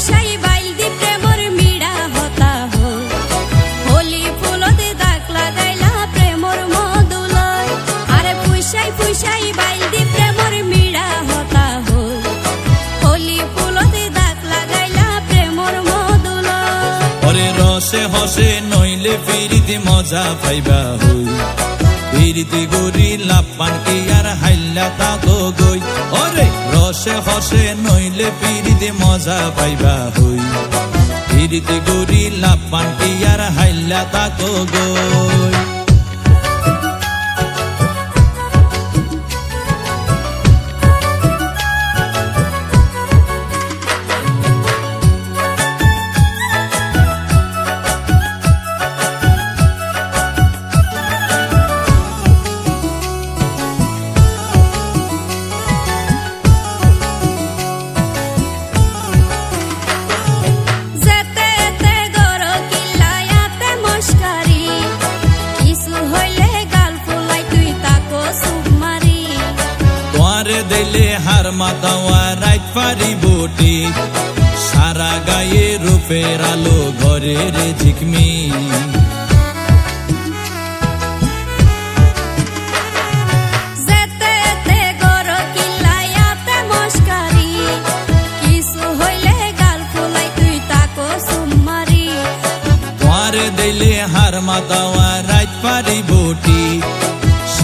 পয়সাই বাইল দি প্রেমর মিড়া হতা হোলি ফুলতে দাগ লাগাইলা প্রেমর মদুলয়। আরে পয়সাই পয়সাই বাইল দি প্রেমর মিড়া হতা হোলি ফুলতে দাগ লাগাইলা প্রেমর মদুলয়। ওরে রসে হসে নইলে ফিরিতে মজা পাইবা হই। ফিরিতে গরি লাপান কি আর হাইল্লা তা গই। ওরে রসে হসে নইলে পিড়িতে মজা পাইবা হই। পিড়িতে গরি লাভ পান্টি আর হাইলা তাকো গোয় হার মাতাওয়া রাইত পারি বটি সারা গায়ে রূপের আলো ঘরের ঝিকমি দিলে হার মাতাওয়া রাইত পারি বটি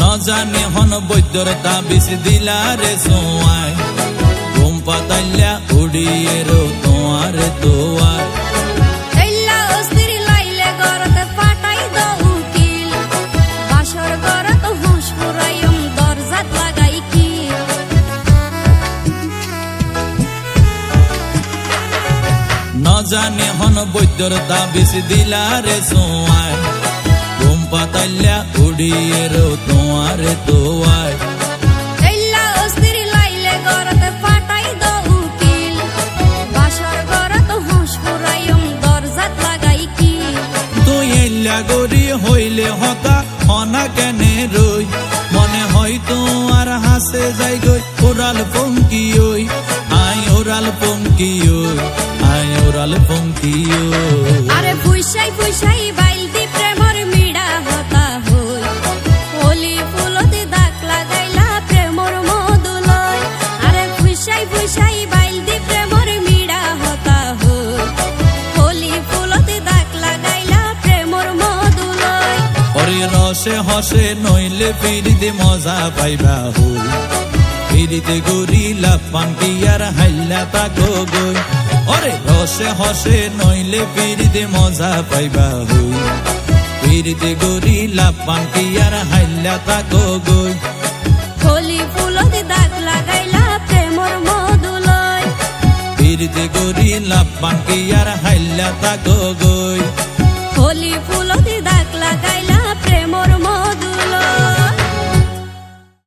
ন জানে হন বৈদ্যর তাবিজ দিলারে সোয়ায়। ঘুম পাতাইলা উড়িয়ে রো তোমার দোয়ার। এল্লা অস্থির লাইলে গরতে ফাটাই দো পাতাইলা উড়িয়ে রো তোমার দোয়ায় গরি হইলে হতা হনা কেনে রই? মনে হয় তোমার হাসে যাই গই ওরাল পঙ্কি ওই। আই ওরাল পঙ্কি ওই আই ওরাল পঙ্কি ওই। আরে ফুইসাই ফুইসাই বাইলতি প্রেমর রসে হসে নইলে ফিরিতে মজা পাইবা হই ফিরিতে গরিলা পান্তি আর হাইলা তাকো গই। ওরে রসে হসে নইলে ফিরিতে মজা পাইবা হই ফিরিতে গরিলা পান্তি আর হাইলা তাকো গই। হোলি ফুলতি দাগ লাগাইলা প্রেমর মধুলয়। ফিরিতে গরিলা পান্তি আর হাইলা তাকো গই।